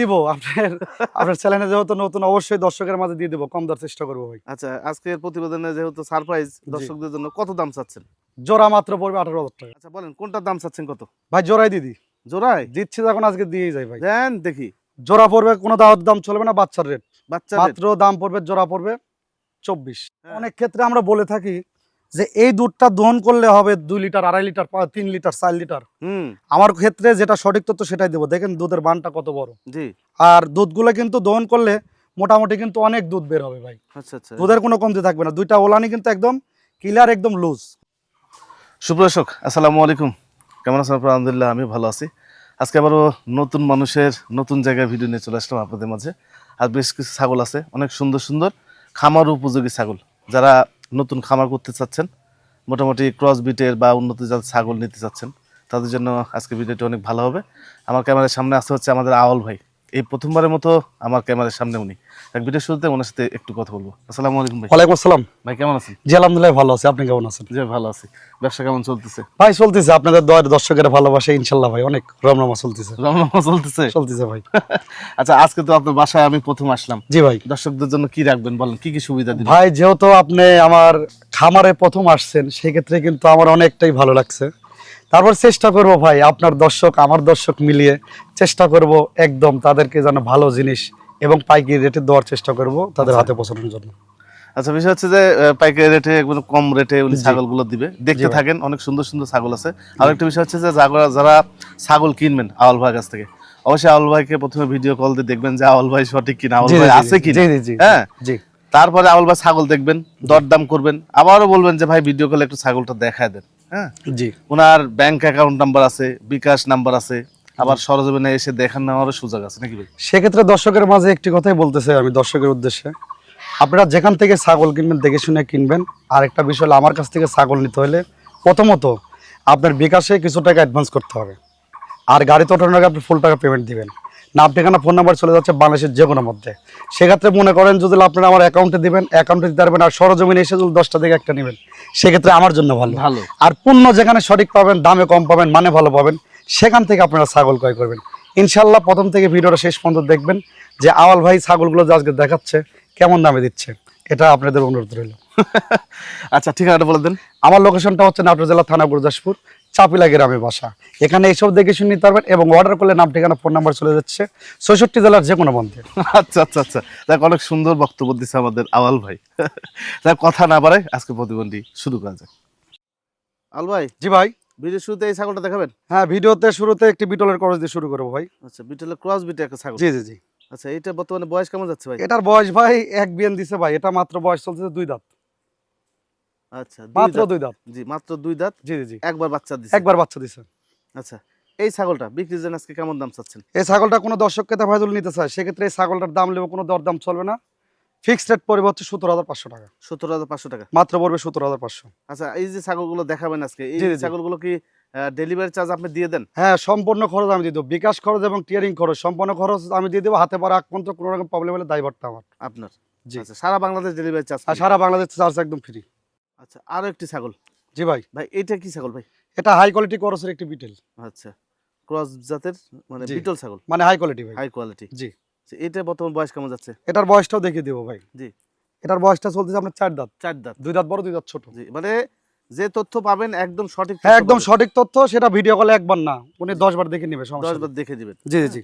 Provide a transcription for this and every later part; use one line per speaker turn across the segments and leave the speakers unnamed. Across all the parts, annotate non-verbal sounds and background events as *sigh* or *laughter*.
দিব। আপনার আপনার চ্যানেলে যেহেতু নতুন অবশ্যই দর্শকের মাঝে দিয়ে দেবো। কম দেওয়ার চেষ্টা করব ভাই।
আচ্ছা আজকের প্রতিবেদনে যেহেতু সারপ্রাইজ দর্শকদের জন্য কত দাম চাচ্ছেন?
জোড়া মাত্র পড়বে আঠারো হাজার টাকা।
আচ্ছা বলেন কোনটার দাম চাচ্ছেন কত?
ভাই জোড়াই দিদি
জোড়ায়
দিচ্ছি যখন আজকে দিয়েই যাই ভাই।
দেন দেখি।
জোড়া পড়বে কোনো দাওয়াত দাম চলবে না বাচ্চার রেট
বাচ্চা
মাত্র দাম পড়বে জোড়া পড়বে চব্বিশ।
হ্যাঁ।
অনেক ক্ষেত্রে আমরা বলে থাকি যে এই দুধটা দহন করলে হবে দুই লিটার আড়াই লিটার তিন লিটার চার লিটার। আমার ক্ষেত্রে যেটা সঠিক তথ্য সেটাই দেবো। দেখেন দুধের বানটা কত বড়।
জি।
আর দুধগুলো কিন্তু দহন করলে মোটামুটি কিন্তু অনেক দুধ বের হবে ভাই।
আচ্ছা আচ্ছা।
দুধের কোনো কমতি থাকবে না। দুইটা ওলানি কিন্তু একদম ক্লিয়ার একদম লুজ
সুপ্রদর্শক আসসালামু আলাইকুম। কেমন আছেন আপনারা? আলহামদুলিল্লাহ আমি ভালো আছি। আজকে আবারও নতুন মানুষের নতুন জায়গায় ভিডিও নিয়ে চলে আসলাম আপনাদের মাঝে। আর বেশ কিছু ছাগল আছে অনেক সুন্দর সুন্দর খামার উপযোগী ছাগল। যারা নতুন খামার করতে চাচ্ছেন, মোটামুটি ক্রস বিটের বা উন্নত জাতের ছাগল নিতে চাচ্ছেন, তাদের জন্য আজকে ভিডিওটি অনেক ভালো হবে। আমার ক্যামেরার সামনে আসতে হচ্ছে আমাদের আওয়াল ভাই। এই প্রথমবারের মতো আমার ক্যামেরার সামনে উনি। এক ভিডিও শুরুতে ওনার সাথে একটু কথা বলব। আসসালামু আলাইকুম ভাই।
ওয়ালাইকুম আসসালাম।
ভাই কেমন আছেন?
জি আলহামদুলিল্লাহ ভালো আছে। আপনি কেমন আছেন?
জি ভালো আছি। ব্যবসা কেমন চলতেছে?
ভাই চলতেছে। আপনাদের দয়ের দর্শকের ভালোবাসা ইনশাল্লাহ ভাই। অনেক রমরমা চলতেছে।
রমরমা চলতেছে?
চলতেছে ভাই। *laughs*
আচ্ছা আজকে তো আপনার বাসায় আমি প্রথম আসলাম।
জি ভাই।
দর্শকদের জন্য কি রাখবেন বলেন? কি কি সুবিধা দিবেন?
ভাই যেহেতু আপনি আমার খামারে প্রথম আসছেন সেক্ষেত্রে কিন্তু আমার অনেকটাই ভালো লাগছে। তারপর চেষ্টা করব ভাই আপনার দর্শক আমার দর্শক মিলিয়ে চেষ্টা করব একদম তাদেরকে যেন ভালো জিনিস এবং পাইকারি রেটে দেওয়ার চেষ্টা করব তাদের
আচ্ছা।
হাতে পৌঁছানোর জন্য।
আচ্ছা বিষয় হচ্ছে যে পাইকারি রেটে একদম কম রেটে উনি। ছাগলগুলো দিবে। দেখতে থাকেন অনেক সুন্দর সুন্দর ছাগল আছে। আর একটা বিষয় হচ্ছে যে যারা- ছাগল কিনবেন আওয়াল ভাইয়ের কাছ থেকে অবশ্যই আওয়াল ভাইকে প্রথমে ভিডিও কল দিয়ে দেখবেন যে আওয়াল ভাই সঠিক কিনা আওয়াল ভাই আছে কিনা।
জি
হ্যাঁ?
জি।
তারপরে আওয়াল ভাই ছাগল দেখবেন দরদাম করবেন। আবারও বলবেন যে ভাই ভিডিও কলে একটু ছাগলটা দেখায় দেন। হ্যাঁ?
জি।
ওনার ব্যাংক অ্যাকাউন্ট নাম্বার আছে বিকাশ নাম্বার আছে আবার সরজমিনে এসে দেখান নেওয়ারও সুযোগ আছে নাকি ভাই?
সেক্ষেত্রে দর্শকের মাঝে একটি কথাই বলতে চাই আমি দর্শকের উদ্দেশ্যে। আপনারা যেখান থেকে ছাগল কিনবেন দেখে শুনে কিনবেন। আর একটা বিষয় হলো আমার কাছ থেকে ছাগল নিতে হলে প্রথমত আপনার বিকাশে কিছু টাকা অ্যাডভান্স করতে হবে। আর গাড়িতে ওঠানোর আগে আপনি ফুল টাকা পেমেন্ট দিবেন। নাম ঠিকানা ফোন নাম্বার চলে যাচ্ছে বাংলাদেশের যে কোনো মধ্যে। সেক্ষেত্রে মনে করেন যদি আপনারা আমার অ্যাকাউন্টে দিবেন অ্যাকাউন্টে দিতে পারবেন আর সরজমিনে এসে যদি দশটা থেকে একটা নেবেন সেক্ষেত্রে আমার জন্য ভালো।
ভালো।
আর পণ্য যেখানে সঠিক পাবেন দামে কম পাবেন মানে ভালো পাবেন সেখান থেকে আপনারা ছাগল ক্রয় করবেন। ইনশাল্লাহ প্রথম থেকে ভিডিওটা শেষ পর্যন্ত দেখবেন যে আওয়াল ভাই ছাগলগুলো যে আজকে দেখাচ্ছে কেমন দামে দিচ্ছে এটা আপনাদের অনুরোধ রইল। *laughs*
আচ্ছা ঠিকানাটা বলে দেন।
আমার লোকেশনটা হচ্ছে নাটোর জেলা থানা গুরদাসপুর। চাপিলা গ্রামে বাসা। এখানে এইসব দেখে শুনে নিতে পারবেন এবং অর্ডার করলে নাম ঠিকানা ফোন নাম্বার চলে যাচ্ছে ছয়ষট্টি জেলার যে কোনো মন্দির
আচ্ছা আচ্ছা আচ্ছা। দেখ অনেক সুন্দর বক্তব্য দিচ্ছে আমাদের আওয়াল ভাই। দেখ কথা না বাড়াই আজকে প্রতিবন্ধী শুরু করা যাক। আল ভাই
জি ভাই।
ভিডিও শুরুতে এই ছাগলটা দেখাবেন?
হ্যাঁ ভিডিওতে শুরুতে একটি বিটলের করজ দিয়ে শুরু করব ভাই।
আচ্ছা বিটেলের ক্রস বিটে একটা ছাগল।
জি জি জি।
আচ্ছা এটা বর্তমানে বয়স কেমন যাচ্ছে ভাই?
এটার বয়স ভাই এক বিয়ান দিছে ভাই এটা মাত্র বয়স চলছে দুই দাঁত।
আচ্ছা
মাত্র দুই দাঁত।
জি মাত্র দুই দাঁত।
জি জি
একবার বাচ্চা দিছে।
একবার বাচ্চা দিছে।
আচ্ছা এই ছাগলটা বিক্রির জন্য আজকে কেমন দাম চাচ্ছেন?
এই ছাগলটা কোনো দর্শক ক্রেতা ভাই নিতে চায় সেক্ষেত্রে এই ছাগলটার দাম নেবে কোনো দরদাম চলবে না। ফিক্সড রেট সত্তর হাজার পাঁচশো টাকা।
হাজার পাঁচশো টাকা?
মাত্র পড়বে হাজার পাঁচশো।
আচ্ছা এই যে ছাগলগুলো দেখাবেন আজকে এই। ছাগলগুলো কি ডেলিভারি চার্জ আপনি দিয়ে দেন?
হ্যাঁ সম্পূর্ণ খরচ আমি দিয়ে দেবো। বিকাশ খরচ এবং টিয়ারিং খরচ সম্পূর্ণ খরচ আমি দিয়ে দেবো। হাতে পারা আগ পর্যন্ত কোনো রকম প্রবলেম হলে দায়ভারটা আমার।
আপনার।
জি।
আচ্ছা সারা বাংলাদেশ ডেলিভারি চার্জ
সারা বাংলাদেশ চার্জ একদম ফ্রি
আচ্ছা আরও একটি ছাগল।
জি ভাই।
ভাই এইটা কি ছাগল ভাই?
এটা হাই কোয়ালিটি করসের একটি বিটেল
আচ্ছা ক্রস জাতের মানে। বিটল ছাগল?
মানে হাই কোয়ালিটি ভাই।
হাই কোয়ালিটি
জি।
এটা বর্তমান বয়স কেমন যাচ্ছে?
এটার বয়সটাও দেখিয়ে দেবো ভাই।
জি।
এটার বয়সটা চলতেছে আপনার চার দাঁত।
চার দাঁত।
দুই দাঁত বড় দুই দাঁত ছোট।
জি মানে যে তথ্য পাবেন একদম সঠিক
হ্যাঁ একদম সঠিক তথ্য সেটা ভিডিও কলে একবার না উনি দশ বার দেখে নিবে সমস্যা
দশ বার দেখে দিবেন।
জি জি।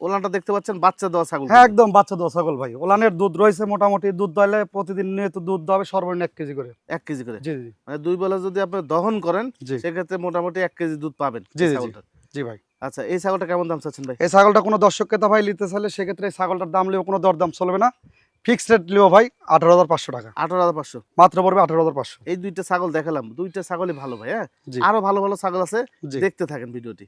ওলানটা দেখতে পাচ্ছেন বাচ্চা দেওয়া ছাগল
হ্যাঁ একদম বাচ্চা দোয়া ছাগল ভাই। ওলানের দুধ রয়েছে মোটামুটি দুধ দহলে প্রতিদিন নিয়ত দুধ দেবে সর্বনিম্ন এক কেজি করে।
এক কেজি করে?
জি জি।
মানে দুই বেলা যদি আপনি দহন করেন
জি।
সেক্ষেত্রে মোটামুটি এক কেজি দুধ পাবেন
জি, জি, জি। ভাই।
আচ্ছা এই ছাগলটা কেমন দাম চাচ্ছেন ভাই?
এই ছাগলটা কোনো দর্শক ক্রেতা ভাই নিতে চাইলে সেক্ষেত্রে এই ছাগলটার দাম লিও কোনো দরদাম চলবে না। ফিক্সড রেট লিও ভাই আঠারো হাজার পাঁচশো টাকা।
আঠারো হাজার পাঁচশো?
মাত্র পড়বে আঠারো হাজার পাঁচশো।
এই দুইটা ছাগল দেখালাম দুইটা ছাগলই ভালো ভাই হ্যাঁ? আরও ভালো ভালো ছাগল আছে
জি।
দেখতে থাকেন ভিডিওটি।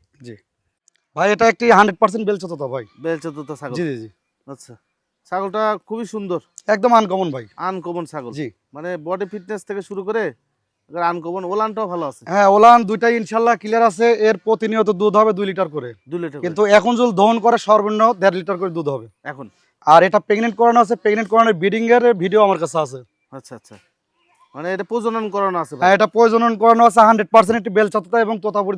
ভাই এটা একটি হান্ড্রেড পার্সেন্ট তো ভাই।
বেল চতুর্থ ছাগল।
জি জি জি।
আচ্ছা। ছাগলটা খুবই সুন্দর।
একদম আনকমন ভাই।
আনকমন ছাগল।
জি।
মানে বডি ফিটনেস থেকে শুরু করে আনকমন ওলানটাও ভালো আছে।
হ্যাঁ ওলান দুইটাই ইনশাল্লাহ ক্লিয়ার আছে। এর প্রতিনিয়ত দুধ হবে দুই লিটার করে।
দুই লিটার
কিন্তু এখন যদি দহন করে সর্বনিম্ন দেড় লিটার করে দুধ হবে।
এখন।
আর এটা প্রেগনেন্ট করানো আছে। প্রেগনেন্ট করানোর ব্রিডিং এর ভিডিও আমার কাছে আছে।
আচ্ছা আচ্ছা। মানে এটা প্রজনন করানো আছে
হ্যাঁ এটা প্রয়োজনন করানো আছে হান্ড্রেড পার্সেন্ট একটি বেলচাততা এবং তোতাপুরি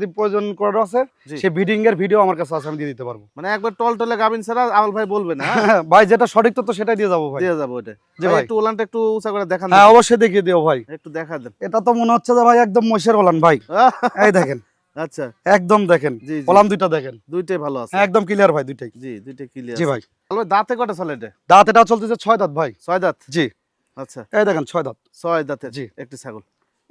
করানো আছে। সেই ব্রিডিং এর ভিডিও আমার কাছে আছে আমি দিয়ে দিতে পারব।
মানে একবার টল টলে গাবিন ছাড়া ভাই বলবে না *laughs*
ভাই যেটা সঠিক তথ্য সেটাই দিয়ে যাব ভাই।
দিয়ে যাব ওটা
জি
ভাই। একটু ওলানটা একটু উঁচা করে দেখান
হ্যাঁ অবশ্যই দেখিয়ে দিও ভাই।
একটু দেখা দেন।
এটা তো মনে হচ্ছে যে ভাই একদম মহিষের ওলান ভাই। *laughs* এই দেখেন।
আচ্ছা।
একদম দেখেন।
জি
দুইটা দেখেন।
দুইটাই ভালো আছে।
হ্যাঁ, একদম ক্লিয়ার ভাই দুইটাই।
জি দুইটাই ক্লিয়ার
জি ভাই।
ভাই দাঁতে কটা চলে এটা?
দাঁত এটা চলতেছে ছয় দাঁত ভাই।
ছয় দাঁত?
জি।
আচ্ছা।
এই দেখেন ছয় দাঁত।
ছয় দাঁতের
জি।
একটি ছাগল।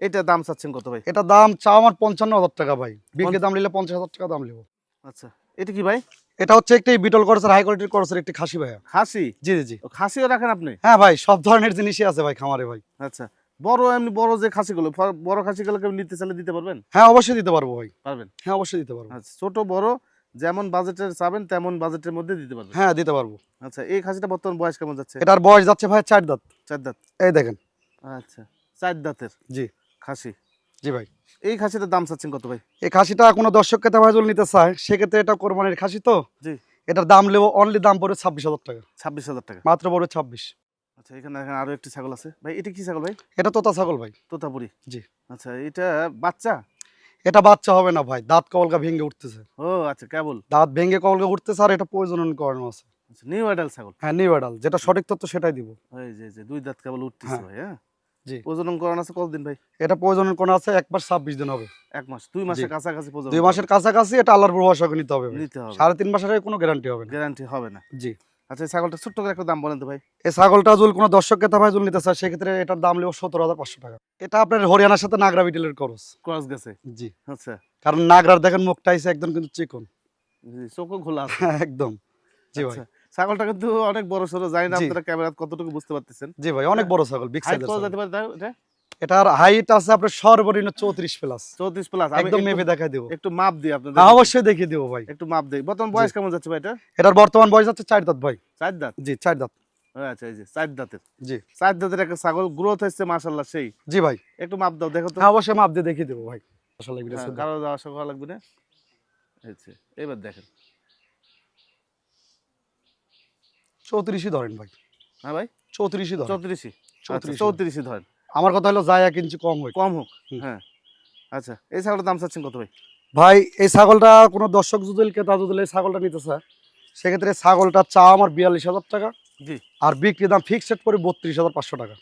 এটা দাম চাচ্ছেন কত ভাই?
এটা দাম চাও আমার পঞ্চান্ন হাজার টাকা ভাই। বিক্রি দাম নিলে পঞ্চাশ হাজার টাকা দাম নেব।
আচ্ছা। এটা কি ভাই?
এটা হচ্ছে একটি বিটল করসের হাই কোয়ালিটির করসের একটি খাসি ভাই
খাসি?
জি জি জি।
খাসিও রাখেন আপনি?
হ্যাঁ ভাই সব ধরনের জিনিসই আছে ভাই খামারে ভাই।
আচ্ছা। বড় এমনি বড় যে খাসিগুলো বড় খাসিগুলোকে নিতে চাইলে দিতে পারবেন?
হ্যাঁ অবশ্যই দিতে পারব ভাই।
পারবেন?
হ্যাঁ অবশ্যই দিতে পারব।
আচ্ছা ছোট বড় যেমন বাজেটের চাবেন তেমন বাজেটের মধ্যে দিতে পারবেন।
হ্যাঁ দিতে পারব।
আচ্ছা এই খাসিটা বর্তমান বয়স কেমন যাচ্ছে?
এটার বয়স যাচ্ছে ভাই চার দাঁত।
চার দাঁত।
এই দেখেন।
আচ্ছা চার দাঁতের
জি।
খাসি।
জি ভাই।
এই খাসিটার দাম চাচ্ছেন কত ভাই?
এই খাসিটা কোনো দর্শক কেতা ভাই নিতে চায় সেক্ষেত্রে এটা কোরবানির খাসি তো।
জি।
এটার দাম নেব অনলি দাম পড়বে ছাব্বিশ হাজার টাকা।
ছাব্বিশ হাজার টাকা।
মাত্র পড়বে ছাব্বিশ।
আচ্ছা এখানে এখানে আরও একটি ছাগল আছে। ভাই এটা কি ছাগল ভাই?
এটা তোতা ছাগল ভাই।
তোতাপুরি।
জি।
আচ্ছা এটা বাচ্চা?
এটা বাচ্চা হবে না ভাই দাঁত কবলকা ভেঙে উঠতেছে।
ও আচ্ছা কেবল?
দাঁত ভেঙে কবলকা উঠতেছে আর এটা প্রয়োজনন করানো আছে।
আচ্ছা নিউ অ্যাডাল ছাগল?
হ্যাঁ নিউ অ্যাডাল যেটা সঠিক তথ্য সেটাই দিব।
এই যে যে দুই দাঁত কেবল উঠতেছে
হ্যাঁ।
ভাই হ্যাঁ?
জি।
প্রজনন করানো আছে কতদিন ভাই?
এটা প্রয়োজনের কোনো আছে এক মাস ছাব্বিশ দিন হবে।
এক মাস দুই মাসের কাছাকাছি প্রজনন
দুই মাসের কাছাকাছি এটা আল্লাহর ভরসা নিতে হবে
নিতে হবে।
সাড়ে তিন মাসের কোনো গ্যারান্টি হবে না।
গ্যারান্টি হবে না।
জি।
আচ্ছা ছাগলটা ছোট্ট করে একটা দাম বলেন তো ভাই।
এই ছাগলটা যদি কোনো ভাই যদি নিতে চায় সেক্ষেত্রে এটার দাম নেব সতেরো হাজার পাঁচশো টাকা। এটা আপনার হরিয়ানার সাথে নাগরা বিটেলের খরচ।
ক্রস গেছে?
জি।
আচ্ছা।
কারণ নাগরার দেখেন মুখটা আইসে একদম কিন্তু চিকন।
জি, চোখও খোলা আছে। *laughs*
একদম। জি ভাই।
আচ্ছা, ছাগলটা কিন্তু অনেক বড় সড়ো জানি না। আপনারা ক্যামেরা কতটুকু বুঝতে পারতেছেন।
জি ভাই অনেক বড় ছাগল বিগ সাইজের
যেতে পারে এটা?
এটার হাইট আছে আপনার সর্বনিম্ন চৌত্রিশ প্লাস
চৌত্রিশ প্লাস
একদম মেপে দেখাই দেবো।
একটু মাপ দিই আপনাদের।
হ্যাঁ অবশ্যই দেখিয়ে দেবো ভাই।
একটু মাপ দিই। বর্তমান বয়স কেমন যাচ্ছে ভাই এটা?
এটার বর্তমান বয়স হচ্ছে চার দাঁত ভাই।
চার দাঁত?
জি চার দাঁত।
আচ্ছা এই যে চার দাঁতের।
জি।
চার দাঁতের একটা ছাগল গ্রোথ হচ্ছে মাশাল্লাহ সেই।
জি ভাই।
একটু মাপ দাও দেখো তো।
হ্যাঁ অবশ্যই মাপ দিয়ে দেখিয়ে দেবো ভাই। আসলে ভিডিও
হ্যাঁ, কারও যাওয়া করা লাগবে না। এবার দেখেন।
চৌত্রিশই ধরেন ভাই।
হ্যাঁ ভাই?
চৌত্রিশই ধরেন।
চৌত্রিশই।
চৌত্রিশই।
চৌত্রিশই ধরেন।
আমার কথা হলো যায় এক ইঞ্চি কম হয়
কম হোক হ্যাঁ। আচ্ছা এই ছাগলের দাম চাচ্ছেন কত ভাই?
ভাই এই ছাগলটা কোনো দর্শক যদি ক্রেতা যদি এই ছাগলটা নিতে চায় সেক্ষেত্রে ছাগলটা চা আমার বিয়াল্লিশ হাজার টাকা
জি।
আর বিক্রি দাম ফিক্সড করে বত্রিশ হাজার পাঁচশো টাকা।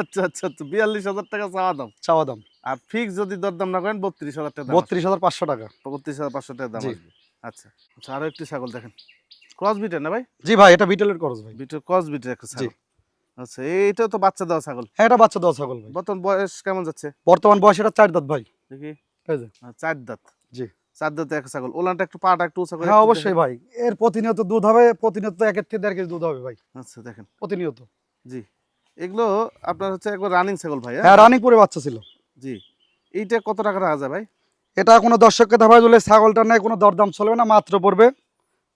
আচ্ছা আচ্ছা আচ্ছা বিয়াল্লিশ হাজার টাকা চাওয়া দাম?
চাওয়া দাম।
আর ফিক্স যদি দরদাম না করেন বত্রিশ হাজার টাকা
বত্রিশ হাজার পাঁচশো টাকা।
বত্রিশ হাজার পাঁচশো টাকা দাম আচ্ছা আচ্ছা আরও একটি ছাগল দেখেন। ক্রস বিটের না ভাই?
জি ভাই এটা বিটেলের ক্রস ভাই।
বিটের ক্রস বিটের একটা ছাগল। আচ্ছা এইটাও তো বাচ্চা দেওয়া ছাগল।
হ্যাঁ এটা বাচ্চা দেওয়া ছাগল ভাই।
বর্তমান বয়স কেমন যাচ্ছে?
বর্তমান বয়স এটা চার দাঁত ভাই।
দেখি। চার দাঁত।
জি।
চার দাঁতে একটা ছাগল। ওলানটা একটু পাটা একটু উঁচা করে
হ্যাঁ অবশ্যই ভাই। এর প্রতিনিয়ত দুধ হবে প্রতিনিয়ত একের থেকে দেড় কেজি দুধ হবে ভাই।
আচ্ছা দেখেন।
প্রতিনিয়ত।
জি। এগুলো আপনার হচ্ছে একবার রানিং ছাগল ভাই হ্যাঁ?
হ্যাঁ রানিং করে বাচ্চা ছিল।
জি। এইটা কত টাকা রাখা যায় ভাই?
এটা কোনো দর্শককে ধাবায় দিলে ছাগলটা নেই কোনো দরদাম চলবে না মাত্র পড়বে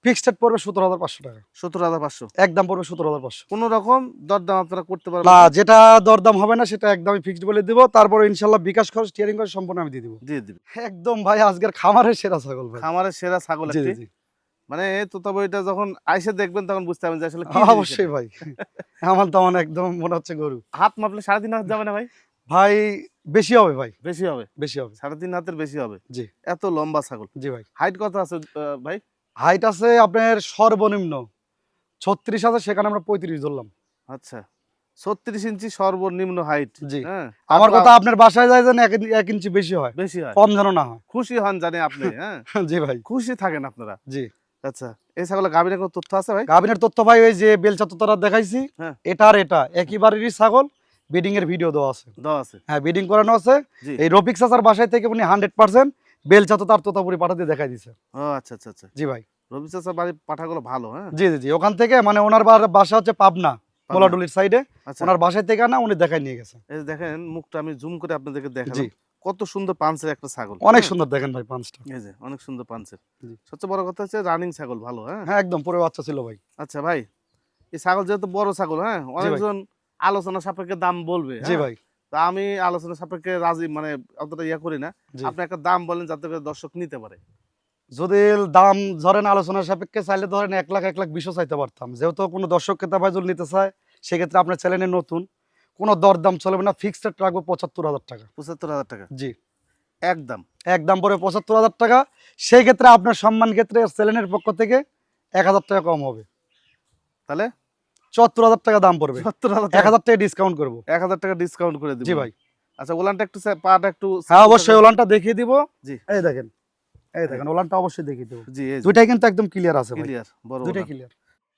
ফিক্সড পড়বে সতেরো হাজার পাঁচশো টাকা।
সত্তর হাজার পাঁচশো?
একদম পড়বে সতেরো হাজার পাঁচশো।
কোনো রকম দরদাম আপনারা করতে পারবেন
না যেটা দরদাম হবে না সেটা একদমই ফিক্সড বলে দিব। তারপরে ইনশাল্লাহ বিকাশ খরচ স্টিয়ারিং খরচ সম্পূর্ণ আমি দিয়ে দিব।
দিয়ে দিবে
একদম ভাই আজকের খামারের সেরা ছাগল ভাই।
খামারের সেরা ছাগল
জি
মানে যখন আইসে দেখবেন তখন বুঝতে পারবেন যে আসলে কি
অবশ্যই ভাই। আমার তেমন একদম মনে হচ্ছে গরু।
হাত মাপলে সাড়ে তিন হাত যাবে না ভাই?
ভাই বেশি হবে ভাই।
বেশি হবে?
বেশি হবে।
সাড়ে তিন হাতের বেশি হবে।
জি।
এত লম্বা ছাগল।
জি ভাই।
হাইট কত আছে ভাই?
হাইট আছে আপনার সর্বনিম্ন। ছত্রিশ আছে সেখানে আমরা পঁয়ত্রিশ ধরলাম।
আচ্ছা। ছত্রিশ ইঞ্চি সর্বনিম্ন হাইট
জি।
হ্যাঁ।
আমার কথা আপনার বাসায় যায় যেন এক- ইঞ্চি বেশি হয়।
বেশি হয়।
কম যেন না হয়।
খুশি হন জানে আপনি হ্যাঁ। *laughs*
জি ভাই।
খুশি থাকেন আপনারা।
জি।
আচ্ছা এই ছাগলের গাভীর কোনো তথ্য আছে ভাই?
গাভিনের তথ্য ভাই ওই যে বেলচা তোতারা দেখাইছি
হ্যাঁ।
এটা আর এটা একইবারেরই ছাগল। বিডিং এর ভিডিও দেওয়া আছে।
দেওয়া আছে।
হ্যাঁ বিডিং করানো আছে। এই রফিক চাচার বাসায় থেকে উনি হান্ড্রেড পার্সেন্ট বেলচা তো তার তোতাপুরি দেখাই দিছে।
ও আচ্ছা আচ্ছা আচ্ছা।
জি ভাই।
রবি চাচা বাড়ির পাঠাগুলো ভালো হ্যাঁ?
জি জি জি। ওখান থেকে মানে ওনার বাসা হচ্ছে পাবনা মোলাডুলির সাইডে
আচ্ছা।
ওনার বাসায় থেকে না উনি দেখাই নিয়ে গেছে।
এই দেখেন মুখটা আমি জুম করে আপনাদেরকে দেখালাম। কত সুন্দর পাঞ্চের একটা ছাগল।
অনেক? সুন্দর দেখেন ভাই পাঁচটা
এই যে অনেক সুন্দর পাঞ্চের সবচেয়ে বড় কথা হচ্ছে রানিং ছাগল ভালো হ্যাঁ?
হ্যাঁ একদম পুরো বাচ্চা ছিল ভাই।
আচ্ছা ভাই এই ছাগল যেহেতু বড় ছাগল হ্যাঁ? অনেকজন আলোচনা সাপেক্ষে দাম বলবে
জি
হ্যাঁ?
ভাই।
তা আমি আলোচনা সাপেক্ষে রাজি মানে অতটা ইয়া করি না। আপনি একটা দাম বলেন যাতে করে দর্শক নিতে পারে।
যদি দাম ধরেন আলোচনার সাপেক্ষে চাইলে ধরেন এক লাখ এক লাখ বিশও চাইতে পারতাম। যেহেতু কোনো দর্শক ক্রেতা ভাই যদি নিতে চায় সেক্ষেত্রে আপনার চ্যানেলে নতুন কোনো দরদাম চলবে না ফিক্সড রাখব পঁচাত্তর হাজার টাকা।
পঁচাত্তর হাজার টাকা?
জি।
একদম
একদম পরে পঁচাত্তর হাজার টাকা। সেই ক্ষেত্রে আপনার সম্মান ক্ষেত্রে সেলেনের পক্ষ থেকে এক হাজার টাকা কম হবে।
তাহলে?
চুয়াত্তর হাজার টাকা দাম পড়বে।
সত্তর হাজার
এক হাজার টাকা ডিসকাউন্ট করব।
এক হাজার টাকা ডিসকাউন্ট করে দিব।
জি ভাই।
আচ্ছা ওলানটা একটু পাটা একটু
হ্যাঁ অবশ্যই ওলানটা দেখিয়ে দিব।
জি।
এই দেখেন এই দেখেন ওলানটা অবশ্যই দেখিয়ে দেবো।
জি
দুইটাই কিন্তু একদম ক্লিয়ার আছে ভাই।
ক্লিয়ার বড়
দুইটাই ক্লিয়ার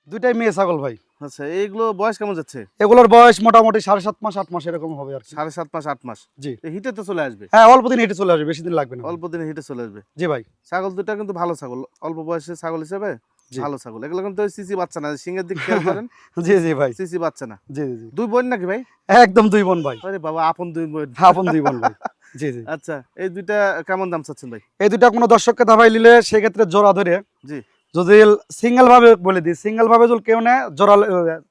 দুইটাই মেয়ে ছাগল ভাই।
আচ্ছা এইগুলো বয়স কেমন যাচ্ছে?
এগুলোর বয়স মোটামুটি সাড়ে সাত মাস আট মাস এরকম হবে আর
সাড়ে সাত মাস আট মাস।
জি।
হিটে তো চলে আসবে।
হ্যাঁ অল্প দিন হেঁটে চলে আসবে বেশি দিন লাগবে না।
অল্প দিনে হিটে চলে আসবে।
জি ভাই।
ছাগল দুটা কিন্তু ভালো ছাগল। অল্প বয়সে ছাগল হিসেবে। ভালো ছাগল। এগুলো কিন্তু সিসি বাচ্চা না সিংহের দিক খেয়াল করেন *laughs*
জি জি ভাই।
সিসি বাচ্চা না।
জি জি জি।
দুই বোন নাকি ভাই?
একদম দুই বোন ভাই।
আরে বাবা আপন দুই বোন।
আপন দুই বোন ভাই। জি জি।
আচ্ছা এই দুইটা কেমন দাম চাচ্ছেন ভাই?
এই দুইটা কোনো দর্শককে দাবাই নিলে সেক্ষেত্রে জোড়া ধরে
জি।
যদি সিঙ্গেল ভাবে বলে দিই সিঙ্গেল ভাবে যদি কেউ নেয় জোড়া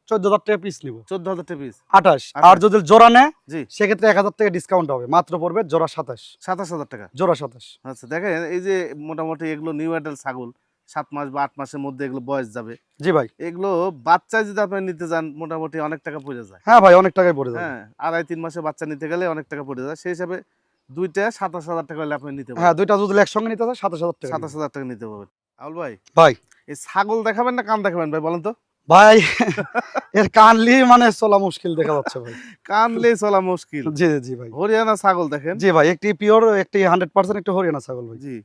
চোদ্দ হাজার টাকা পিস নিব।
চোদ্দ হাজার টাকা পিস
আঠাশ। আর যদি জোড়া নেয়
জি।
সেক্ষেত্রে এক হাজার টাকা ডিসকাউন্ট হবে। মাত্র পড়বে জোড়া সাতাশ।
সাতাশ হাজার টাকা।
জোড়া সাতাশ।
আচ্ছা দেখেন এই যে মোটামুটি এগুলো নিউ অ্যাডাল ছাগল সাত মাস বা আট মাসের মধ্যে এগুলো বয়স যাবে।
জি ভাই।
এগুলো বাচ্চা যদি আপনি নিতে যান মোটামুটি অনেক টাকা পড়ে যায়।
হ্যাঁ ভাই অনেক টাকায় পড়ে যাবে।
হ্যাঁ আড়াই তিন মাসে বাচ্চা নিতে গেলে অনেক টাকা পড়ে যায়। সেই হিসাবে দুইটা সাতাশ হাজার টাকা হলে আপনি নিতে
হ্যাঁ দুইটা যদি একসঙ্গে নিতে হয় সাতাশ হাজার টাকা
সাতাশ হাজার টাকা নিতে পারবেন। আউল ভাই
ভাই।
এই ছাগল দেখাবেন না কান দেখাবেন ভাই বলেন তো?
ভাই এর কানলি মানে চলা মুশকিল দেখা যাচ্ছে ভাই। *laughs*
কানলে চলা মুশকিল।
জি জি ভাই।
হরিয়ানা ছাগল দেখেন।
জি ভাই একটি পিওর একটি হান্ড্রেড পার্সেন্ট একটু হরিয়ানা ছাগল ভাই।
জি।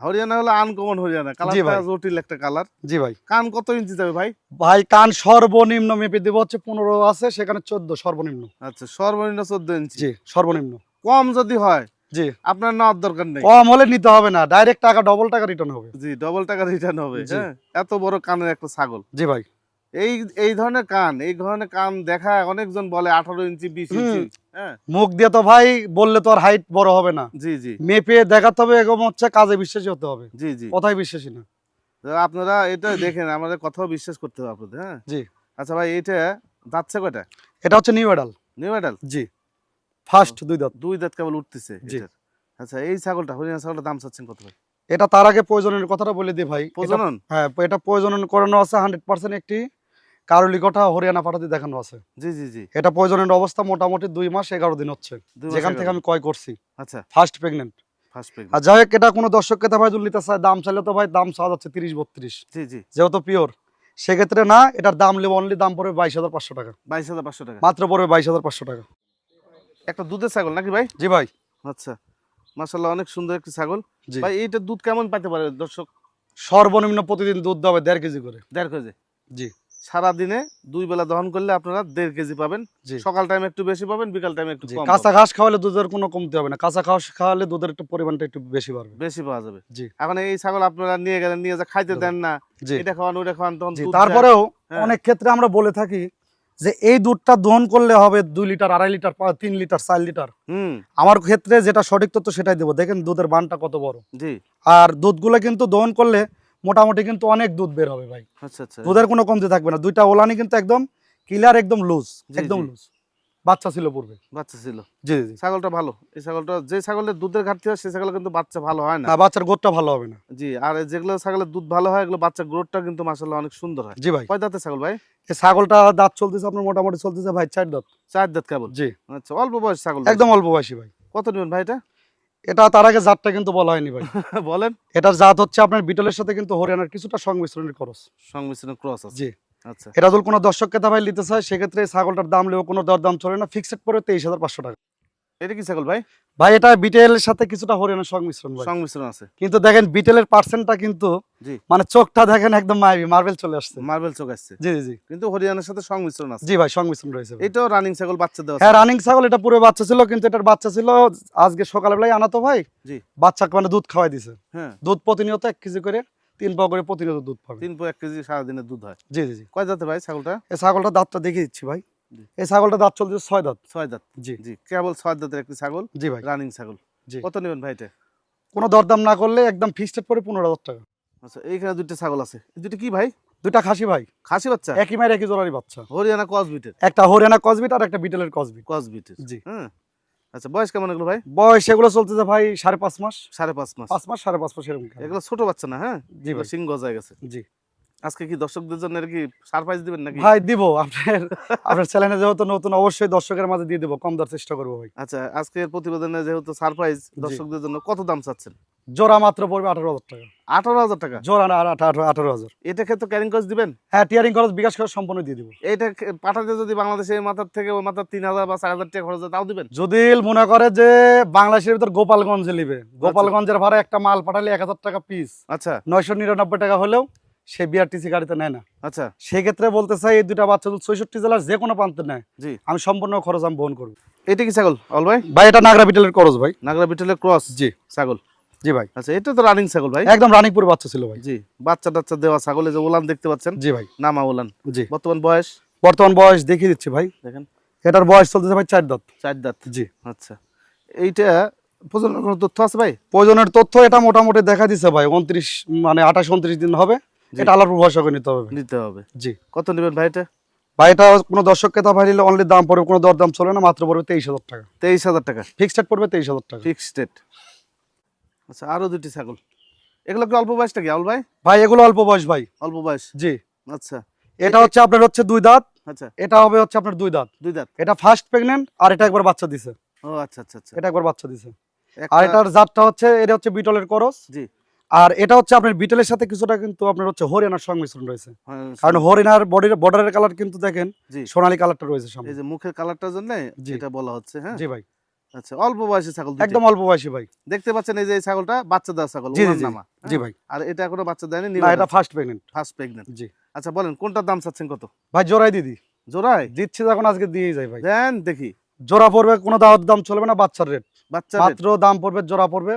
হরিয়ানা হলো আনকমন হরিয়ানা। কালারটা জটিল একটা কালার
জি ভাই।
কান কত ইঞ্চি যাবে ভাই?
ভাই কান সর্বনিম্ন মেপে দেবো হচ্ছে পনেরো আছে সেখানে চোদ্দ সর্বনিম্ন।
আচ্ছা সর্বনিম্ন চোদ্দ ইঞ্চি।
জি সর্বনিম্ন।
কম যদি হয়
জি।
আপনার নেওয়ার দরকার নেই।
কম হলে নিতে হবে না ডাইরেক্ট টাকা ডবল টাকা রিটার্ন হবে।
জি ডবল টাকা রিটার্ন হবে হ্যাঁ? এত বড় কানের একটা ছাগল।
জি ভাই।
এই এই ধরনের কান এই ধরনের কান দেখা অনেকজন বলে আঠারো ইঞ্চি বিশ ইঞ্চি হ্যাঁ।
মুখ দিয়ে তো ভাই বললে তো আর হাইট বড় হবে না।
জি জি।
মেপে দেখাতে হবে এরকম হচ্ছে কাজে বিশ্বাসী হতে হবে।
জি জি।
বিশ্বাসী না।
আপনারা এটা দেখেন আমাদের কথাও বিশ্বাস করতে হবে আপনাদের হ্যাঁ।
জি।
আচ্ছা ভাই এটা যাচ্ছে কয়টা?
এটা হচ্ছে নিউ এডাল
নিউ
জি। ফার্স্ট দুই দাঁত।
দুই দাঁত কেবল উঠতেছে। আচ্ছা এই ছাগলটা হরিয়ানা ছাগলটার দাম চাচ্ছেন কত ভাই?
এটা তার আগে প্রয়োজনের কথাটা বলে দিই ভাই।
প্রজনন?
হ্যাঁ এটা প্রয়োজনন করানো আছে হান্ড্রেড পার্সেন্ট একটি হরিয়ানা পাঠাতে দেখানো আছে।
জি জি জি।
এটা প্রয়োজনের অবস্থা মোটামুটি দুই মাস এগারো দিন হচ্ছে। যেখান থেকে আমি ক্রয় করছি।
আচ্ছা।
ফার্স্ট প্রেগনেন্ট আর যাই হোক এটা কোনো দর্শক কেতা ভাই নিতে চায় দাম চাইলে তো ভাই দাম চাওয়া যাচ্ছে তিরিশ বত্রিশ।
জি জি।
যেহেতু পিওর সেক্ষেত্রে না এটার দাম নেব অনলি দাম পড়বে বাইশ হাজার পাঁচশো টাকা।
বাইশ হাজার পাঁচশো টাকা।
মাত্র পড়বে বাইশ হাজার পাঁচশো টাকা।
একটা দুধের ছাগল নাকি ভাই?
জি ভাই।
আচ্ছা। মাশাল্লাহ অনেক সুন্দর একটি ছাগল। ভাই এইটা দুধ কেমন পাইতে পারে দর্শক?
সর্বনিম্ন প্রতিদিন দুধ দেবে দেড় কেজি করে।
দেড় কেজি।
জি।
সারা দিনে দুই বেলা দহন করলে আপনারা দেড় কেজি পাবেন। সকাল টাইমে একটু বেশি পাবেন বিকাল টাইমে একটু
কাঁচা ঘাস খাওয়ালে দুধের কোনো কমতে হবে না। কাঁচা ঘাস খাওয়ালে দুধের একটু পরিমাণটা একটু বেশি বাড়বে।
বেশি পাওয়া যাবে।
জি।
এখন এই ছাগল আপনারা নিয়ে গেলেন নিয়ে যা খাইতে দেন না এটা খাওয়ান ওটা খাওয়ান তখন
তারপরেও
হ্যাঁ।
অনেক ক্ষেত্রে আমরা বলে থাকি যে এই দুধটা দহন করলে হবে দুই লিটার আড়াই লিটার তিন লিটার চার লিটার। আমার ক্ষেত্রে যেটা সঠিক তথ্য সেটাই দেবো। দেখেন দুধের বানটা কত বড়।
জি।
আর দুধগুলো কিন্তু দহন করলে মোটামুটি কিন্তু অনেক দুধ বের হবে ভাই।
আচ্ছা আচ্ছা।
দুধের কোনো কমতি থাকবে না। দুইটা ওলানি কিন্তু একদম ক্লিয়ার একদম লুজ একদম লুজ বাচ্চা ছিল পূর্বে।
বাচ্চা ছিল।
জি জি
ছাগলটা ভালো। এই ছাগলটা যে ছাগলের দুধের ঘাটতি হয় সেই ছাগল কিন্তু বাচ্চা ভালো হয় না।
বাচ্চার গোটটা ভালো হবে না।
জি আর যেগুলো ছাগলের দুধ ভালো হয় এগুলো বাচ্চা গ্রোথটা কিন্তু মাসাল্লাহ অনেক সুন্দর হয়।
জি ভাই।
কয় দাঁতের ছাগল ভাই?
এই ছাগলটা দাঁত চলতেছে আপনার মোটামুটি চলতেছে ভাই চার দাঁত।
চার দাঁত কেবল?
জি।
আচ্ছা অল্প বয়স ছাগল
একদম অল্প বয়সী ভাই।
কত নেবেন ভাই এটা?
এটা তার আগে জাতটা কিন্তু বলা হয়নি ভাই। *laughs*
বলেন।
এটার জাত হচ্ছে আপনার বিটলের সাথে কিন্তু হরিয়ানার কিছুটা সংমিশ্রণের ক্রস
সংমিশ্রণের ক্রস আছে।
জি।
আচ্ছা।
এটা যদি কোনো দর্শক কেতা ভাই নিতে চায় সেক্ষেত্রে ছাগলটার দাম লেও কোনো দরদাম চলে না। ফিক্সড করে তেইশ হাজার পাঁচশো টাকা।
এটা কি ছাগল ভাই?
ভাই এটা বিটেলের সাথে কিছুটা হরিয়ানার সংমিশ্রণ ভাই।
সংমিশ্রণ আছে।
কিন্তু দেখেন বিটেলের পার্সেন্টটা কিন্তু
জি।
মানে চোখটা দেখেন একদম মায়াবী মার্বেল চলে আসছে।
মার্বেল চোখ আসছে।
জি জি জি।
কিন্তু হরিয়ানার সাথে সংমিশ্রণ আছে।
জি ভাই সংমিশ্রণ রয়েছে
এটাও রানিং ছাগল বাচ্চা দেওয়া
হ্যাঁ রানিং ছাগল এটা পুরো বাচ্চা ছিল কিন্তু এটার বাচ্চা ছিল আজকে সকালবেলায় আনাতো ভাই।
জি।
বাচ্চাকে মানে দুধ খাওয়াই দিছে।
হ্যাঁ।
দুধ প্রতিনিয়ত এক কেজি করে তিন পাও করে প্রতিনিয়ত দুধ পাবে।
তিন পো এক কেজি সারাদিনের দুধ হয়।
জি জি জি।
কয় দাঁতে ভাই ছাগলটা?
এই ছাগলটা দাঁতটা দেখিয়ে দিচ্ছি ভাই। এই ছাগলটা দাঁত চলছে ছয় দাঁত।
ছয় দাঁত।
জি।
জি কেবল ছয় দাঁতের একটি ছাগল
জি ভাই।
রানিং ছাগল।
জি।
কত নেবেন ভাই এটা?
কোনো দরদাম না করলে একদম ফিক্সড পরে পনেরো হাজার টাকা।
আচ্ছা এইখানে দুইটা ছাগল আছে। দুইটা কি ভাই?
দুইটা খাসি ভাই।
খাসি বাচ্চা?
একই মায়ের একই জোড়ারই বাচ্চা।
হরিয়ানা কসবিটের
একটা হরিয়ানা কসবিট আর একটা বিটেলের কসবিট
কসবিটের
জি।
হ্যাঁ আচ্ছা বয়স কেমন এগুলো ভাই?
বয়স এগুলো চলতেছে ভাই সাড়ে পাঁচ মাস।
সাড়ে পাঁচ মাস।
পাঁচ মাস সাড়ে পাঁচ মাস এরকম
এগুলো ছোট বাচ্চা না হ্যাঁ?
জি ভাই।
সিং গজায় গেছে।
জি।
আজকে কি দর্শকদের জন্য কি সারপ্রাইজ দিবেন নাকি?
ভাই দিব। আপনার আপনার চ্যানেলে যেহেতু নতুন অবশ্যই দর্শকের মাঝে দিয়ে দেবো। কম দেওয়ার চেষ্টা করব ভাই।
আচ্ছা আজকের প্রতিবেদনে যেহেতু সারপ্রাইজ দর্শকদের জন্য কত দাম চাচ্ছেন?
জোড়া মাত্র পড়বে আঠারো হাজার টাকা।
আঠারো হাজার টাকা?
জোড়া না আঠারো আঠারো হাজার।
এটা ক্ষেত্রে ক্যারিং কস্ট দিবেন?
হ্যাঁ টিয়ারিং খরচ বিকাশ খরচ সম্পূর্ণ দিয়ে দিব।
এটা পাঠাতে যদি বাংলাদেশে এই মাথার থেকে ওই মাথার তিন হাজার বা চার হাজার টাকা খরচ তাও দিবেন?
যদি মনে করে যে বাংলাদেশের ভিতর গোপালগঞ্জে নিবে। গোপালগঞ্জের ভাড়া একটা মাল পাঠালে এক হাজার টাকা পিস
আচ্ছা।
নয়শো নিরানব্বই টাকা হলেও সে বিআরটিসি গাড়িতে নেয় না।
আচ্ছা।
সেক্ষেত্রে বলতে চাই এই দুটা বাচ্চা ছয়ষট্টি জেলার যে কোনো প্রান্তে নেয়
জি।
আমি সম্পূর্ণ খরচ আমি বহন করব।
এটা কি ছাগল অল ভাই?
ভাই এটা নাগরা বিটেলের খরচ ভাই।
নাগরা বিটেলের ক্রস?
জি।
ছাগল?
জি ভাই।
আচ্ছা এটা তো রানিং ছাগল ভাই?
একদম রানিংপুর বাচ্চা ছিল ভাই।
জি। বাচ্চা টাচ্চা দেওয়া ছাগলে যে ওলান দেখতে পাচ্ছেন?
জি ভাই।
নামা ওলান
জি।
বর্তমান বয়স?
বর্তমান বয়স দেখিয়ে দিচ্ছি ভাই।
দেখেন।
এটার বয়স চলতেছে ভাই চার দাঁত।
চার দাঁত?
জি।
আচ্ছা। এইটা প্রজনন কোনো তথ্য আছে ভাই?
প্রয়োজনের তথ্য এটা মোটামুটি দেখা দিছে ভাই উনত্রিশ মানে আঠাশ উনত্রিশ দিন হবে। এটা আল্লাহর ভরসা করে নিতে হবে।
নিতে হবে।
জি।
কত নেবেন ভাই এটা?
ভাই এটা কোনো দর্শককে তা ভাই নিলে অনলি দাম পড়বে কোনো দর চলে না মাত্র পড়বে তেইশ হাজার টাকা।
তেইশ হাজার টাকা।
ফিক্সড রেট পড়বে তেইশ হাজার টাকা।
ফিক্সড রেট আচ্ছা আরও দুটি ছাগল। এগুলো কি অল্প বয়সটা কি আউল ভাই?
ভাই এগুলো অল্প বয়স ভাই।
অল্প বয়স?
জি।
আচ্ছা।
এটা হচ্ছে আপনার হচ্ছে দুই দাঁত।
আচ্ছা।
এটা হবে হচ্ছে আপনার দুই দাঁত।
দুই দাঁত।
এটা ফার্স্ট প্রেগনেন্ট আর এটা একবার বাচ্চা দিছে।
ও আচ্ছা আচ্ছা আচ্ছা।
এটা একবার বাচ্চা দিছে। আর এটার জাতটা হচ্ছে এটা হচ্ছে বিটলের করস।
জি।
আর এটা হচ্ছে আপনার বিটলের সাথে কিছুটা কিন্তু আপনার হচ্ছে হরিয়ানার সংমিশ্রণ রয়েছে।
হ্যাঁ,
কারণ হরিয়ানার বডির বর্ডারের কালার কিন্তু দেখেন সোনালী কালারটা রয়েছে সামনে।
এই যে মুখের কালারটার জন্য। এটা বলা হচ্ছে হ্যাঁ?
জি ভাই।
আচ্ছা অল্প বয়সী ছাগল
একদম অল্প বয়সী ভাই।
দেখতে পাচ্ছেন এই যে ছাগলটা বাচ্চা দেওয়া ছাগল
জি জি ভাই।
আর এটা এখনও বাচ্চা দেয়নি
না এটা ফার্স্ট প্রেগনেন্ট
ফার্স্ট প্রেগনেন্ট
জি।
আচ্ছা বলেন কোনটার দাম চাচ্ছেন কত?
ভাই জোড়াই দিদি
জোড়ায়
দিচ্ছি যখন আজকে দিয়েই যায় ভাই।
দেন দেখি।
জোড়া পড়বে কোনো দাওয়াত দাম চলবে না বাচ্চার রেট
বাচ্চা
মাত্র দাম পড়বে জোড়া পড়বে।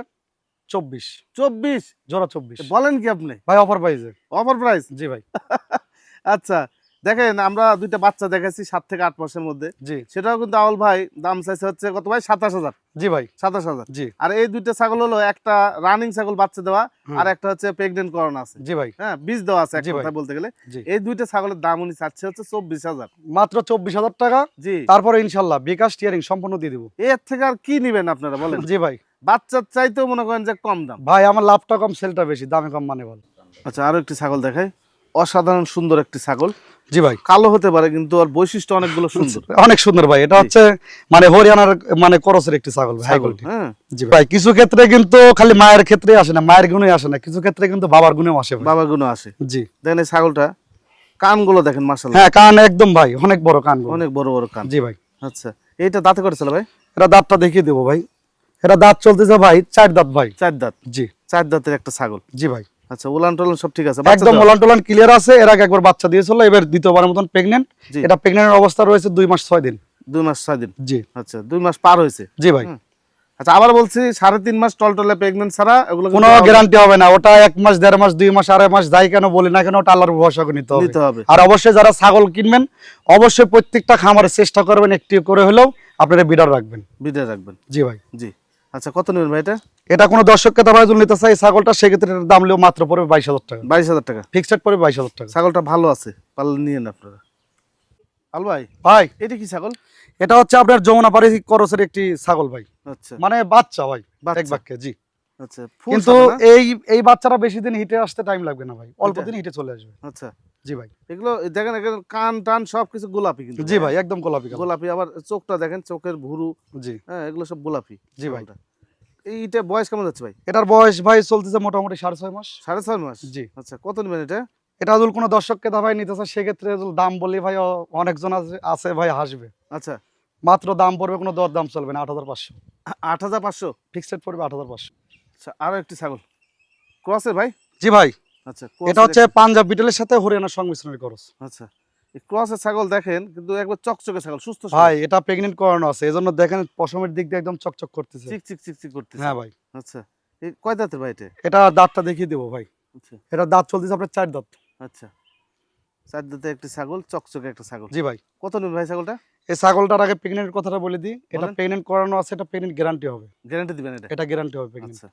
চব্বিশ।
চব্বিশ?
জোড়া চব্বিশ।
বলেন কি আপনি?
ভাই অফার প্রাইজে
অফার প্রাইস
জি ভাই। *laughs*
আচ্ছা দেখেন আমরা দুইটা বাচ্চা দেখাচ্ছি সাত থেকে আট মাসের মধ্যে।
জি।
সেটাও কিন্তু আউল ভাই দাম চাইছে হচ্ছে কত ভাই? সাতাশ হাজার।
জি ভাই।
সাতাশ হাজার।
জি।
আর এই দুইটা ছাগল হলো একটা রানিং ছাগল বাচ্চা দেওয়া আর একটা হচ্ছে প্রেগনেন্ট করানো আছে।
জি ভাই।
হ্যাঁ বীজ দেওয়া আছে এক কথা বলতে গেলে। এই দুইটা ছাগলের দাম উনি চাচ্ছে হচ্ছে চব্বিশ হাজার।
মাত্র চব্বিশ হাজার টাকা।
জি।
তারপরে ইনশাল্লাহ বিকাশ টিয়ারিং সম্পূর্ণ দিয়ে দিব।
এর থেকে আর কি নিবেন আপনারা বলেন?
জি ভাই।
বাচ্চার চাইতেও মনে করেন যে কম দাম।
ভাই আমার লাভটা কম সেলটা বেশি দামে কম মানে বল।
আচ্ছা আরও একটি ছাগল দেখাই। অসাধারণ সুন্দর একটি ছাগল।
জি ভাই।
কালো হতে পারে কিন্তু ওর বৈশিষ্ট্য অনেকগুলো সুন্দর।
অনেক সুন্দর ভাই। এটা হচ্ছে মানে হরিয়ানার মানে করসের একটি ছাগল ভাই
হ্যাঁ।
জি ভাই কিছু ক্ষেত্রে কিন্তু খালি মায়ের ক্ষেত্রে আসে না মায়ের গুণে আসে না কিছু ক্ষেত্রে কিন্তু বাবার গুণেও আসে বাবার
বাবা গুলো আসে।
জি।
দেখেন এই ছাগলটা কানগুলো দেখেন মার্শাল
হ্যাঁ কান একদম ভাই অনেক বড় কান
অনেক বড় বড় কান।
জি ভাই।
আচ্ছা এইটা দাঁতে করেছিল ভাই?
এটা দাঁতটা দেখিয়ে দেবো ভাই। এটা দাঁত চলতেছে ভাই চার দাঁত ভাই।
চার দাঁত?
জি।
চার দাঁতের একটা ছাগল?
জি ভাই।
আচ্ছা উলান টলান সব ঠিক আছে?
একদম ওলান টোলান ক্লিয়ার আছে এর আগে একবার বাচ্চা দিয়েছিল এবার দ্বিতীয়বারের মতন প্রেগনেন্ট। এটা প্রেগনেন্টের অবস্থা রয়েছে দুই মাস ছয় দিন।
দুই মাস ছয় দিন?
জি।
আচ্ছা দুই মাস পার হয়েছে?
জি ভাই।
আচ্ছা আবার বলছি সাড়ে তিন মাস টলটলে প্রেগনেন্ট ছাড়া এগুলো
কোনো গ্যারান্টি হবে? না ওটা এক মাস দেড় মাস দুই মাস আড়াই মাস যাই কেন বলি না কেন ওটা আল্লাহর ভরসা করে নিতে হবে। আর অবশ্যই যারা ছাগল কিনবেন অবশ্যই প্রত্যেকটা খামারে চেষ্টা করবেন একটি করে হলেও আপনারা বিডার রাখবেন।
বিটে রাখবেন।
জি ভাই।
জি। আচ্ছা কত নেবেন ভাই এটা?
এটা কোনো দর্শককে তারা যদি নিতে চাই ছাগলটা সেক্ষেত্রে এটার দাম লিও মাত্র পড়বে বাইশ হাজার টাকা।
বাইশ হাজার টাকা।
ফিক্সড পড়বে বাইশ হাজার টাকা।
ছাগলটা ভালো আছে পারলে নিয়ে নেন আপনারা। আল ভাই
ভাই।
এটা কি ছাগল?
এটা হচ্ছে আপনার যমুনা পাড়ি করসের একটি ছাগল ভাই।
আচ্ছা।
মানে বাচ্চা ভাই এক বাক্যে জি।
আচ্ছা
কিন্তু এই এই বাচ্চারা বেশি দিন হিটে আসতে টাইম লাগবে না ভাই। অল্প দিন হিটে চলে আসবে।
আচ্ছা।
জি ভাই।
এগুলো দেখেন এখানে কান টান সবকিছু গোলাপি কিন্তু
জি ভাই একদম গোলাপি
গোলাপি আবার চোখটা দেখেন চোখের ভুরু
জি।
হ্যাঁ এগুলো সব গোলাপি
জি ভাই।
এইটা বয়স কেমন যাচ্ছে ভাই?
এটার বয়স ভাই চলতেছে মোটামুটি সাড়ে ছয় মাস।
সাড়ে ছয় মাস?
জি।
আচ্ছা কত নেবেন এটা?
এটা যদি কোনো দর্শককে দাবাই নিতে চায় সেক্ষেত্রে দাম বলি ভাই অনেকজন আছে আছে ভাই হাসবে।
আচ্ছা।
মাত্র দাম পড়বে কোনো দর দাম চলবে না আট হাজার পাঁচশো।
আট হাজার পাঁচশো?
ফিক্সড পড়বে আট হাজার পাঁচশো।
আচ্ছা আরও একটি ছাগল। ক্রসের ভাই?
জি ভাই।
আচ্ছা
এটা হচ্ছে পাঞ্জাব বিটেলের সাথে হরিয়ানার সংমিশ্রণের খরচ।
আচ্ছা। ক্রসের ছাগল দেখেন কিন্তু একবার চকচকে ছাগল সুস্থ
ভাই এটা প্রেগনেন্ট করানো আছে এজন্য দেখেন পশমের দিক দিয়ে একদম চকচক করতেছে।
চিক চিক চিক চিক করতেছে।
হ্যাঁ ভাই।
আচ্ছা এই কয় দাঁতের ভাই এটা?
এটা দাঁতটা দেখিয়ে দেবো ভাই।
আচ্ছা।
এটা দাঁত চলতেছে আপনার চার দাঁত।
আচ্ছা। চার দাঁতে একটি ছাগল চকচকে একটা ছাগল।
জি ভাই।
কত নেবেন ভাই ছাগলটা?
এই ছাগলটার আগে প্রেগনেন্ট কথাটা বলে দিই। এটা প্রেগনেন্ট করানো আছে এটা প্রেগনেন্ট গ্যারান্টি হবে।
গ্যারান্টি দিবেন এটা?
এটা গ্যারান্টি হবে প্রেগনেন্ট
আচ্ছা।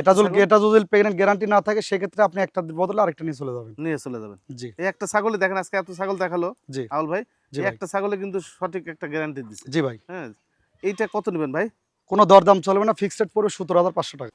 এটা যদি এটা যদি প্রেগনেন্ট গ্যারান্টি না থাকে সেক্ষেত্রে আপনি একটা বদলে আরেকটা নিয়ে চলে যাবেন।
নিয়ে চলে যাবেন।
জি।
এই একটা ছাগলে দেখেন আজকে এত ছাগল দেখাল।
জি।
আউল ভাই একটা ছাগলে কিন্তু সঠিক একটা গ্যারান্টি দিচ্ছে
জি ভাই।
হ্যাঁ এইটা কত নেবেন ভাই?
কোনো দরদাম চলবে না ফিক্সড পড়বে সতেরো হাজার পাঁচশো টাকা।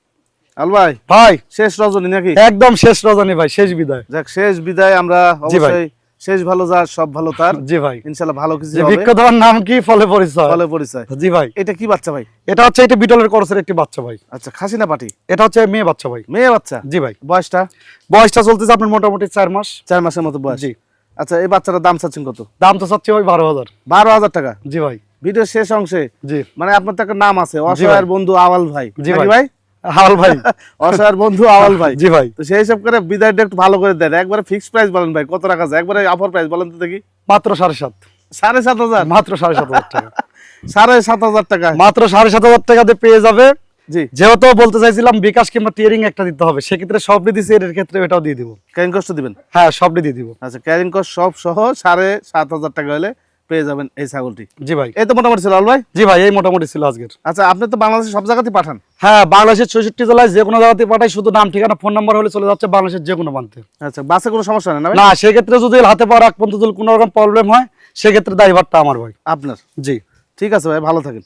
আল ভাই
ভাই।
শেষ রজনী নাকি?
একদম শেষ রজনী ভাই শেষ বিদায়।
যাক শেষ বিদায় আমরা অবশ্যই শেষ ভালো যার সব ভালো তার।
জি ভাই।
ইনশাল্লাহ ভালো কিছু হবে।
বৃক্ষ দেওয়ার নাম কি? ফলে পরিচয়।
ফলে পরিচয়।
জি ভাই।
এটা কি বাচ্চা ভাই?
এটা হচ্ছে এটা বিটলের করসের একটি বাচ্চা ভাই।
আচ্ছা খাসি না পাটি?
এটা হচ্ছে মেয়ে বাচ্চা ভাই।
মেয়ে বাচ্চা?
জি ভাই।
বয়সটা?
বয়সটা চলতেছে আপনার মোটামুটি চার মাস।
চার মাসের মতো বয়স।
জি।
আচ্ছা এই বাচ্চাটার দাম চাচ্ছেন কত?
দাম তো চাচ্ছি হাজার।
বারো হাজার টাকা?
জি ভাই।
ভিডিওর শেষ অংশে?
জি।
মানে আপনার তো একটা নাম আছে অসহায়ের বন্ধু আওয়াল ভাই।
জি ভাই। হাল ভাই। *laughs*
বন্ধু আওয়াল ভাই।
জি ভাই।
তো সেই হিসাব করে বিদায়টা একটু ভালো করে দেন। একবারে ফিক্স প্রাইস বলেন ভাই কত রাখা যায় একবারে অফার প্রাইস বলেন তো দেখি।
মাত্র সাড়ে সাত।
সাড়ে সাত হাজার?
মাত্র সাড়ে সাত হাজার টাকা। *laughs*
সাড়ে সাত হাজার টাকা।
মাত্র সাড়ে সাত হাজার টাকাতে পেয়ে যাবে।
জি।
যেহেতু বলতে চাইছিলাম বিকাশ কিংবা টিয়ারিং একটা দিতে হবে সেক্ষেত্রে সবটি দিচ্ছি এর ক্ষেত্রে এটাও দিয়ে দিব।
ক্যারিং কষ্ট দিবেন?
হ্যাঁ সবটি দিয়ে দিব।
আচ্ছা ক্যারিং কস্ট সব সহ সাড়ে সাত হাজার টাকা হলে পেয়ে যাবেন এই ছাগলটি।
জি ভাই।
এই তো মোটামুটি ছিল ভাই?
জি ভাই এই মোটামুটি ছিল আজকের।
আচ্ছা আপনি তো বাংলাদেশের সব জায়গাতে পাঠান?
হ্যাঁ বাংলাদেশের ছয়ষট্টি জেলায় যে কোনো জায়গাতে পাঠাই শুধু নাম ঠিকানা ফোন নাম্বার হলে চলে যাচ্ছে বাংলাদেশের যে কোনো প্রান্তে।
আচ্ছা বাসে কোনো সমস্যা নেই
না সেক্ষেত্রে যদি হাতে পাওয়ার আগ পর্যন্ত যদি কোনো রকম প্রবলেম হয় সেক্ষেত্রে দায়ভারটা আমার ভাই।
আপনার?
জি।
ঠিক আছে ভাই ভালো থাকেন।